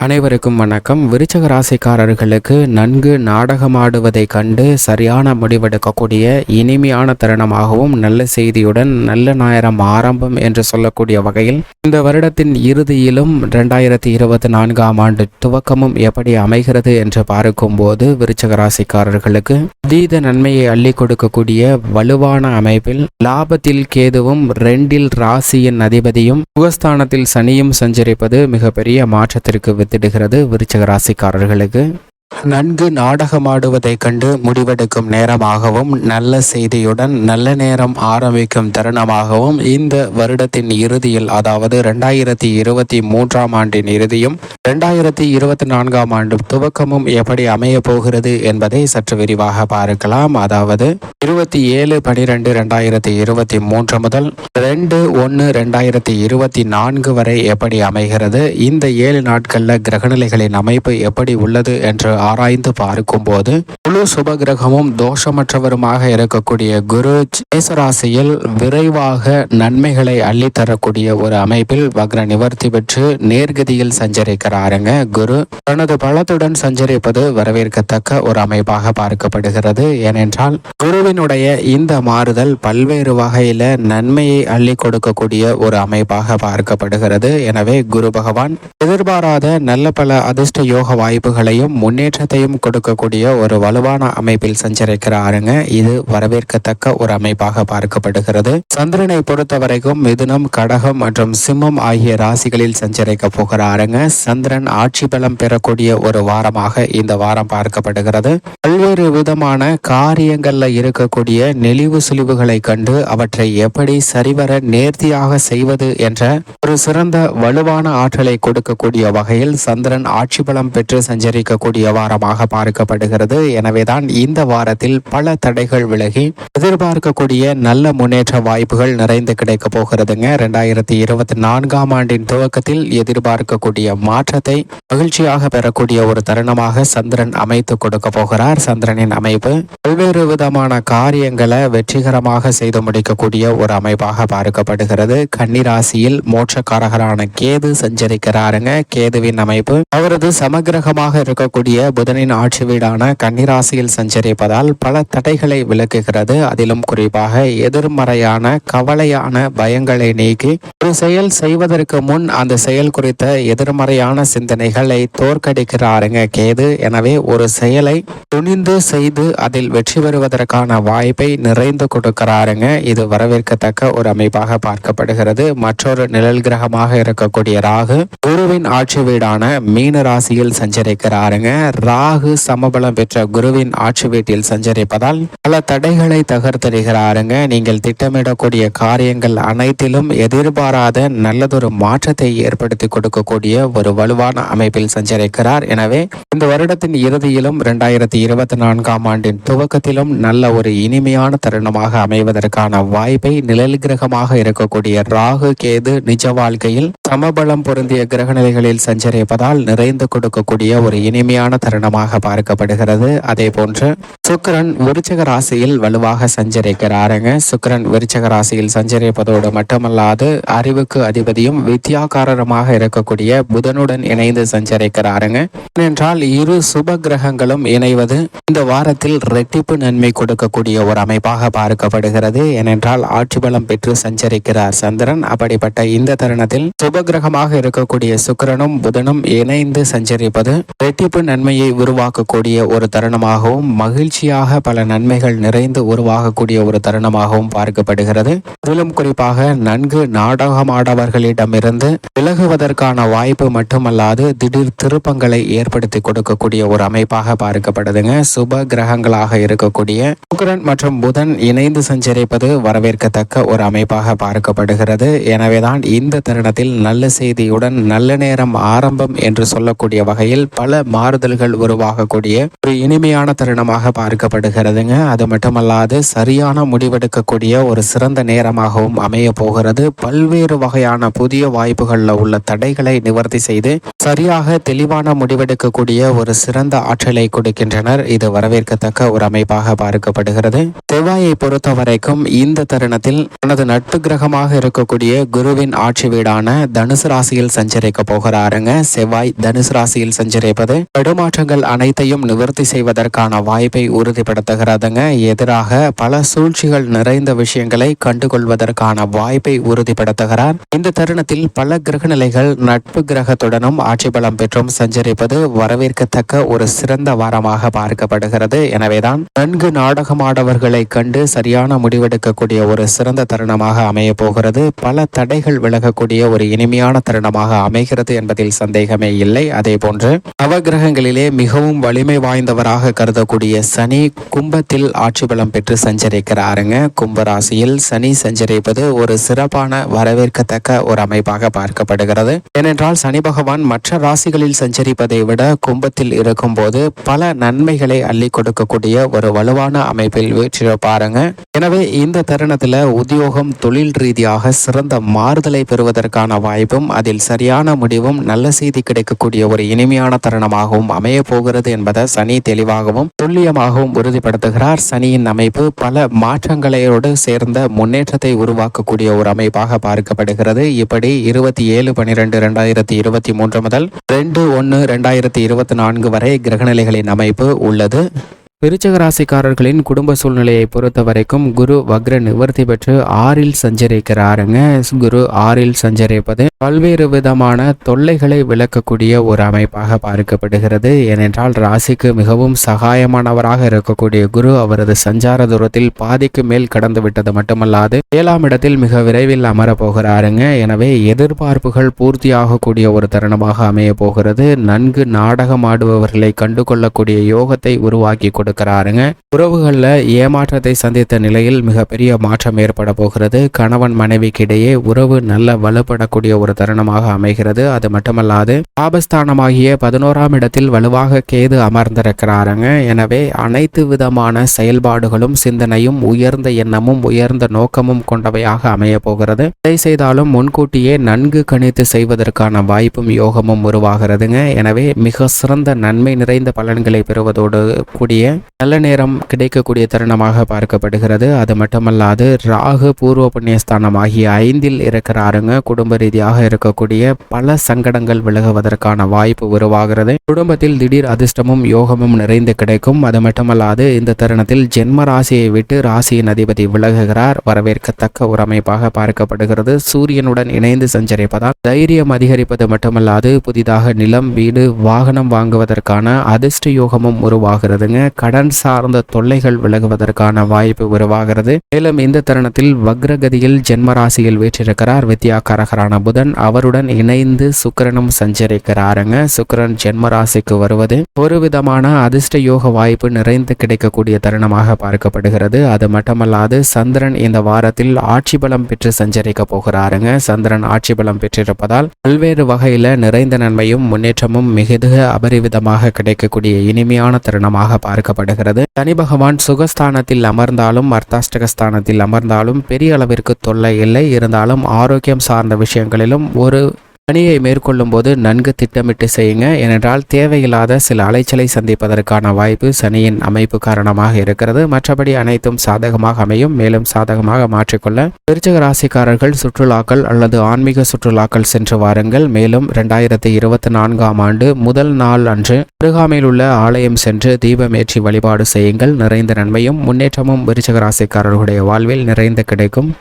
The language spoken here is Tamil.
அனைவருக்கும் வணக்கம். விருச்சக ராசிக்காரர்களுக்கு நன்கு நாடகமாடுவதை கண்டு சரியான முடிவெடுக்கக்கூடிய இனிமையான தருணமாகவும் நல்ல செய்தியுடன் நல்ல நேரம் ஆரம்பம் என்று சொல்லக்கூடிய வகையில் இந்த வருடத்தின் இறுதியிலும் ரெண்டாயிரத்தி இருபத்தி நான்காம் ஆண்டு துவக்கமும் எப்படி அமைகிறது என்று பார்க்கும்போது விருச்சக ராசிக்காரர்களுக்கு அதீத நன்மையை அள்ளி கொடுக்கக்கூடிய வலுவான அமைப்பில் லாபத்தில் கேதுவும் ரெண்டில் ராசியின் அதிபதியும் சுகஸ்தானத்தில் சனியும் சஞ்சரிப்பது மிகப்பெரிய மாற்றத்திற்கு வித்திடுகிறது விருச்சக ராசிக்காரர்களுக்கு. நன்கு நாடகமாடுவதைக் கண்டு முடிவெடுக்கும் நேரமாகவும் நல்ல செய்தியுடன் நல்ல நேரம் ஆரம்பிக்கும் தருணமாகவும் இந்த வருடத்தின் இறுதியில் அதாவது ரெண்டாயிரத்தி இருபத்தி மூன்றாம் ஆண்டின் இறுதியும் ரெண்டாயிரத்தி இருபத்தி நான்காம் ஆண்டு துவக்கமும் எப்படி அமையப் போகிறது என்பதை சற்று விரிவாக பார்க்கலாம். அதாவது இருபத்தி ஏழு பனிரெண்டு ரெண்டாயிரத்தி இருபத்தி மூன்று முதல் ரெண்டு ஒன்று ரெண்டாயிரத்தி இருபத்தி நான்கு வரை எப்படி அமைகிறது இந்த ஏழு நாட்களில் கிரகநிலைகளின் அமைப்பு எப்படி உள்ளது என்று ஆராய்ந்து பார்க்கும்போது முழு சுப கிரகமும் தோஷமற்றவருமாக இருக்கக்கூடிய குரு மேசராசியில் விரைவாக நன்மைகளை அள்ளித்தரக்கூடிய ஒரு அமைப்பில் வக்ர நிவர்த்தி பெற்று நேர்கதியில் சஞ்சரிக்கிறாருங்க குரு. தனது பலத்துடன் சஞ்சரிப்பது வரவேற்கத்தக்க ஒரு அமைப்பாக பார்க்கப்படுகிறது. ஏனென்றால் குருவினுடைய இந்த மாறுதல் பல்வேறு வகையில நன்மையை அள்ளி கொடுக்கக்கூடிய ஒரு அமைப்பாக பார்க்கப்படுகிறது. எனவே குரு பகவான் எதிர்பாராத நல்ல பல அதிர்ஷ்ட யோக வாய்ப்புகளையும் முன்னேற்றத்தையும் கொடுக்கக்கூடிய ஒரு வலுவான அமைப்பில் சஞ்சரிக்கிறாருங்க இது வரவேற்கத்தக்க ஒரு அமைப்பாக பார்க்கப்படுகிறது. சந்திரனை பொறுத்த வரைக்கும் மிதுனம் கடகம் மற்றும் சிம்மம் ஆகிய ராசிகளில் சஞ்சரிக்க போகிறாருங்க சந்திரன் ஆட்சி பலம் பெறக்கூடிய ஒரு வாரமாக இந்த வாரம் பார்க்கப்படுகிறது. பல்வேறு விதமான காரியங்கள்ல இருக்கக்கூடிய நெளிவு சுழிவுகளை கண்டு அவற்றை எப்படி சரிவர நேர்த்தியாக செய்வது என்ற ஒரு சிறந்த வலுவான ஆற்றலை கொடுக்கக்கூடிய வகையில் சந்திரன் ஆட்சி பலம் பெற்று சஞ்சரிக்கக்கூடிய வாரமாக பார்க்கப்படுகிறது. எனவேதான் இந்த வாரத்தில் பல தடைகள் விலகி எதிர்பார்க்கக்கூடிய நல்ல முன்னேற்ற வாய்ப்புகள் நிறைந்து கிடைக்க போகிறதுங்க. ரெண்டாயிரத்தி இருபத்தி நான்காம் ஆண்டின் துவக்கத்தில் எதிர்பார்க்கக்கூடிய மாற்றத்தை மகிழ்ச்சியாக பெறக்கூடிய ஒரு தருணமாக சந்திரன் அமைத்து கொடுக்க போகிறார். சந்திரனின் அமைப்பு பல்வேறு விதமான காரியங்களை வெற்றிகரமாக செய்து முடிக்கக்கூடிய ஒரு அமைப்பாக பார்க்கப்படுகிறது. கன்னிராசியில் மோட்சக்காரகரான கேது சஞ்சரிக்கிறாருங்க. கேதுவின் அமைப்பு அவரது சமகிரகமாக இருக்கக்கூடிய புதனின் ஆட்சி வீடான கன்னிராசியில் சஞ்சரிப்பதால் பல தடைகளை விளக்குகிறது அதிலும் குறிப்பாக எதிர்மறையான கவலையான பயங்களை நீக்கி ஒரு செயல் செய்வதற்கு முன் அந்த செயல் குறித்த எதிர்மறையான சிந்தனைகளை தோற்கடிக்கிறாருங்க கேது. எனவே ஒரு செயலை துணிந்து செய்து அதில் வெற்றி பெறுவதற்கான வாய்ப்பை நிறைந்து கொடுக்கிறாருங்க. இது வரவேற்கத்தக்க ஒரு அமைப்பாக பார்க்கப்படுகிறது. மற்றொரு நிழல் கிரகமாக இருக்கக்கூடிய ராகு குருவின் ஆட்சி வீடான மீன ராசியில் சஞ்சரிக்கிறாருங்க. ராகு சமபலம் பெற்ற குருவின் ஆட்சி வீட்டில் சஞ்சரிப்பதால் பல தடைகளை தகர்த்தெறிகிறாருங்க. நீங்கள் திட்டமிடக்கூடிய காரியங்கள் அனைத்திலும் எதிர்பாராத நல்லதொரு மாற்றத்தை ஏற்படுத்தி கொடுக்கக்கூடிய ஒரு வலுவான அமைப்பில் சஞ்சரிக்கிறார். எனவே இந்த வருடத்தின் இறுதியிலும் இரண்டாயிரத்தி இருபத்தி நான்காம் ஆண்டின் துவக்கத்திலும் நல்ல ஒரு இனிமையான தருணமாக அமைவதற்கான வாய்ப்பை நிழல் கிரகமாக இருக்கக்கூடிய ராகு கேது நிஜ வாழ்க்கையில் சமபலம் பொருந்திய கிரகநிலைகளில் சஞ்சரிப்பதால் நிறைந்து கொடுக்கக்கூடிய ஒரு இனிமையான தருணமாக பார்க்கப்படுகிறது. அதே போன்று சுக்கிரன் விருச்சக ராசியில் வலுவாக சஞ்சரிக்கிறாருங்க. சுக்கிரன் விருச்சக ராசியில் சஞ்சரிப்பதோடு மட்டுமல்லாது அறிவுக்கு அதிபதியும் வித்யாகாரமாக இருக்கக்கூடிய புதனுடன் இணைந்து சஞ்சரிக்கிறாருங்க. ஏனென்றால் இரு சுப கிரகங்களும் இணைவது இந்த வாரத்தில் ரெட்டிப்பு நன்மை கொடுக்கக்கூடிய ஒரு அமைப்பாக பார்க்கப்படுகிறது. ஏனென்றால் ஆட்சி பலம் பெற்று சஞ்சரிக்கிறார் சந்திரன். அப்படிப்பட்ட இந்த தருணத்தில் சுப கிரகமாக இருக்கக்கூடிய சுக்கிரனும் புதனும் இணைந்து சஞ்சரிப்பது ரெட்டிப்பு நன்மையை உருவாக்கக்கூடிய ஒரு தருணமாகவும் மகிழ்ச்சியாக பல நன்மைகள் நிறைந்து உருவாகக்கூடிய ஒரு தருணமாகவும் பார்க்கப்படுகிறது. அதிலும் குறிப்பாக நன்கு நாடகமாடவர்களிடமிருந்து விலகுவதற்கான வாய்ப்பு மட்டுமல்லாது திடீர் திருப்பங்களை ஏற்படுத்தி கொடுக்கக்கூடிய ஒரு அமைப்பாக பார்க்கப்படுதுங்க. சுப கிரகங்களாக இருக்கக்கூடிய சுக்கரன் மற்றும் புதன் இணைந்து சஞ்சரிப்பது வரவேற்கத்தக்க ஒரு அமைப்பாக பார்க்கப்படுகிறது. எனவேதான் இந்த தருணத்தில் நல்ல செய்தியுடன் நல்ல நேரம் ஆரம்பம் என்று சொல்லக்கூடிய வகையில் பல மாறுதல்கள் புரிதல்கள் உருவாகக்கூடிய ஒரு இனிமையான தருணமாக பார்க்கப்படுகிறதுங்க. அது மட்டுமல்லாது சரியான முடிவெடுக்கக்கூடிய ஒரு சிறந்த நேரமாகவும் அமைய போகிறது. பல்வேறு வகையான புதிய வாய்ப்புகளில் உள்ள தடைகளை நிவர்த்தி செய்து சரியாக தெளிவான முடிவெடுக்கக்கூடிய ஒரு சிறந்த ஆற்றலை கொடுக்கின்றனர். இது வரவேற்கத்தக்க ஒரு அமைப்பாக பார்க்கப்படுகிறது. செவ்வாயை பொறுத்த வரைக்கும் இந்த தருணத்தில் தனது நட்பு கிரகமாக இருக்கக்கூடிய குருவின் ஆட்சி வீடான தனுசு ராசியில் சஞ்சரிக்க போகிறாருங்க. செவ்வாய் தனுசு ராசியில் சஞ்சரிப்பது தடுமாற்றங்கள் அனைத்தையும் நிவர்த்தி செய்வதற்கான வாய்ப்பை உறுதிப்படுத்துகிறதுங்க. எதிராக பல சூழ்ச்சிகள் நிறைந்த விஷயங்களை கண்டுகொள்வதற்கான வாய்ப்பை உறுதிப்படுத்துகிறார். இந்த தருணத்தில் பல கிரகநிலைகள் நட்பு கிரகத்துடனும் ஆட்சி பலம் பெற்றும் சஞ்சரிப்பது வரவேற்கத்தக்க ஒரு சிறந்த வாரமாக பார்க்கப்படுகிறது. எனவேதான் நன்கு நாடகமாடவர்களை கண்டு சரியான முடிவெடுக்கக்கூடிய ஒரு சிறந்த தருணமாக அமைய போகிறது. பல தடைகள் விலகக்கூடிய ஒரு இனிமையான தருணமாக அமைகிறது என்பதில் சந்தேகமே இல்லை. அதே போன்று நவகிரகங்களிலே மிகவும் வலிமை வாய்ந்தவராக கருதக்கூடிய சனி கும்பத்தில் ஆட்சி பலம் பெற்று சஞ்சரிக்கிறாருங்க. கும்பராசியில் சனி சஞ்சரிப்பது ஒரு சிறப்பான வரவேற்கத்தக்க ஒரு அமைப்பாக பார்க்கப்படுகிறது. ஏனென்றால் சனி பகவான் மற்ற மற்ற ராசிகளில் சஞ்சரிப்பதை விட கும்பத்தில் இருக்கும்போது பல நன்மைகளை அள்ளி கொடுக்கக்கூடிய ஒரு வலுவான அமைப்பில் வீற்றிருப்பாருங்க எனவே இந்த தருணத்தில் உத்தியோகம் தொழில் ரீதியாக சிறந்த மாறுதலை பெறுவதற்கான வாய்ப்பும் அதில் சரியான முடிவும் நல்ல செய்தி கிடைக்கக்கூடிய ஒரு இனிமையான தருணமாகவும் அமைய போகிறது என்பதை சனி தெளிவாகவும் துல்லியமாகவும் உறுதிப்படுத்துகிறார். சனியின் அமைப்பு பல மாற்றங்களோடு சேர்ந்த முன்னேற்றத்தை உருவாக்கக்கூடிய ஒரு அமைப்பாக பார்க்கப்படுகிறது. இப்படி இருபத்தி ஏழு பனிரெண்டு ரெண்டாயிரத்தி இருபத்தி மூன்று முதல் ரெண்டு ஒன்று ரெண்டாயிரத்தி இருபத்தி நான்கு வரை கிரகநிலைகளின் அமைப்பு உள்ளது. விருச்சக ராசிக்காரர்களின் குடும்ப சூழ்நிலையை பொறுத்த வரைக்கும் குரு வக்ர நிவர்த்தி பெற்று ஆறில் சஞ்சரிக்கிறாருங்க. குரு ஆறில் சஞ்சரிப்பது பல்வேறு விதமான தொல்லைகளை விளக்கக்கூடிய ஒரு அமைப்பாக பார்க்கப்படுகிறது. ஏனென்றால் ராசிக்கு மிகவும் சகாயமானவராக இருக்கக்கூடிய குரு அவரது சஞ்சார தூரத்தில் பாதிக்கு மேல் கடந்து விட்டது மட்டுமல்லாது ஏழாம் இடத்தில் மிக விரைவில் அமரப்போகிறாருங்க. எனவே எதிர்பார்ப்புகள் பூர்த்தியாகக்கூடிய ஒரு தருணமாக அமைய போகிறது. நன்கு நாடகமாடுபவர்களை கண்டுகொள்ளக்கூடிய யோகத்தை உருவாக்கி இருக்கிறாருங்க உறவுகளில் ஏமாற்றத்தை சந்தித்த நிலையில் மிகப்பெரிய மாற்றம் ஏற்பட போகிறது. கணவன் மனைவிக்கு இடையே உறவு நல்ல வலுப்படக்கூடிய ஒரு தருணமாக அமைகிறது. அது மட்டுமல்லாது ஆபஸ்தானமாகிய பதினோராம் இடத்தில் வலுவாக கேது அமர்ந்திருக்கிறாருங்க. எனவே அனைத்து விதமான செயல்பாடுகளும் சிந்தனையும் உயர்ந்த எண்ணமும் உயர்ந்த நோக்கமும் கொண்டவையாக அமைய போகிறது. இதை செய்தாலும் முன்கூட்டியே நன்கு கணித்து செய்வதற்கான வாய்ப்பும் யோகமும் உருவாகிறதுங்க. எனவே மிக சிறந்த நன்மை நிறைந்த பலன்களை பெறுவதோடு கூடிய நல்ல நேரம் கிடைக்கக்கூடிய தருணமாக பார்க்கப்படுகிறது. அது மட்டுமல்லாது ராகு பூர்வ புண்ணியஸ்தானம் ஆகிய ஐந்தில் இருக்கிறாருங்க. குடும்ப ரீதியாக இருக்கக்கூடிய பல சங்கடங்கள் விலகுவதற்கான வாய்ப்பு உருவாகிறது. குடும்பத்தில் திடீர் அதிர்ஷ்டமும் யோகமும் நிறைந்து கிடைக்கும். அது மட்டுமல்லாது இந்த தருணத்தில் ஜென்ம ராசியை விட்டு ராசியின் அதிபதி விலகுகிறார். வரவேற்கத்தக்க ஒரு அமைப்பாக பார்க்கப்படுகிறது. சூரியனுடன் இணைந்து சஞ்சரிப்பதால் தைரியம் அதிகரிப்பது மட்டுமல்லாது புதிதாக நிலம் வீடு வாகனம் வாங்குவதற்கான அதிர்ஷ்ட யோகமும் உருவாகிறதுங்க. கடன் சார்ந்த தொல்லைகள் விலகுவதற்கான வாய்ப்பு உருவாகிறது. மேலும் இந்த தருணத்தில் வக்ரகதியில் ஜென்மராசியில் வீற்றிருக்கிறார் வித்யாகாரகரான புதன். அவருடன் இணைந்து சுக்கரனும் சஞ்சரிக்கிறாருங்க. சுக்கிரன் ஜென்மராசிக்கு வருவது ஒரு விதமான அதிர்ஷ்ட யோக வாய்ப்பு நிறைந்து கிடைக்கக்கூடிய தருணமாக பார்க்கப்படுகிறது. அது மட்டுமல்லாது சந்திரன் இந்த வாரத்தில் ஆட்சி பலம் பெற்று சஞ்சரிக்க போகிறாருங்க. சந்திரன் ஆட்சி பலம் பெற்றிருப்பதால் பல்வேறு வகையில நிறைந்த நன்மையும் முன்னேற்றமும் மிகுது அபரிவிதமாக கிடைக்கக்கூடிய இனிமையான தருணமாக பார்க்கப்படுகிறது சனி பகவான் சுகஸ்தானத்தில் அமர்ந்தாலும் அர்த்தாஷ்டகஸ்தானத்தில் அமர்ந்தாலும் பெரிய அளவிற்கு தொல்லை இல்லை. இருந்தாலும் ஆரோக்கியம் சார்ந்த விஷயங்களிலும் ஒரு பணியை மேற்கொள்ளும் போது நன்கு திட்டமிட்டு செய்யுங்க. ஏனென்றால் தேவையில்லாத சில அலைச்சலை சந்திப்பதற்கான வாய்ப்பு சனியின் அமைப்பு காரணமாக இருக்கிறது. மற்றபடி அனைத்தும் சாதகமாக அமையும். மேலும் சாதகமாக மாற்றிக்கொள்ள விருச்சக ராசிக்காரர்கள் சுற்றுலாக்கள் அல்லது ஆன்மீக சுற்றுலாக்கள் சென்று வாருங்கள். மேலும் இரண்டாயிரத்தி இருபத்தி நான்காம் ஆண்டு முதல் நாள் அன்று அருகாமையில் உள்ள ஆலயம் சென்று தீபமேற்றி வழிபாடு செய்யுங்கள். நிறைந்த நன்மையும் முன்னேற்றமும் விருச்சக ராசிக்காரர்களுடைய வாழ்வில் நிறைந்து கிடைக்கும்.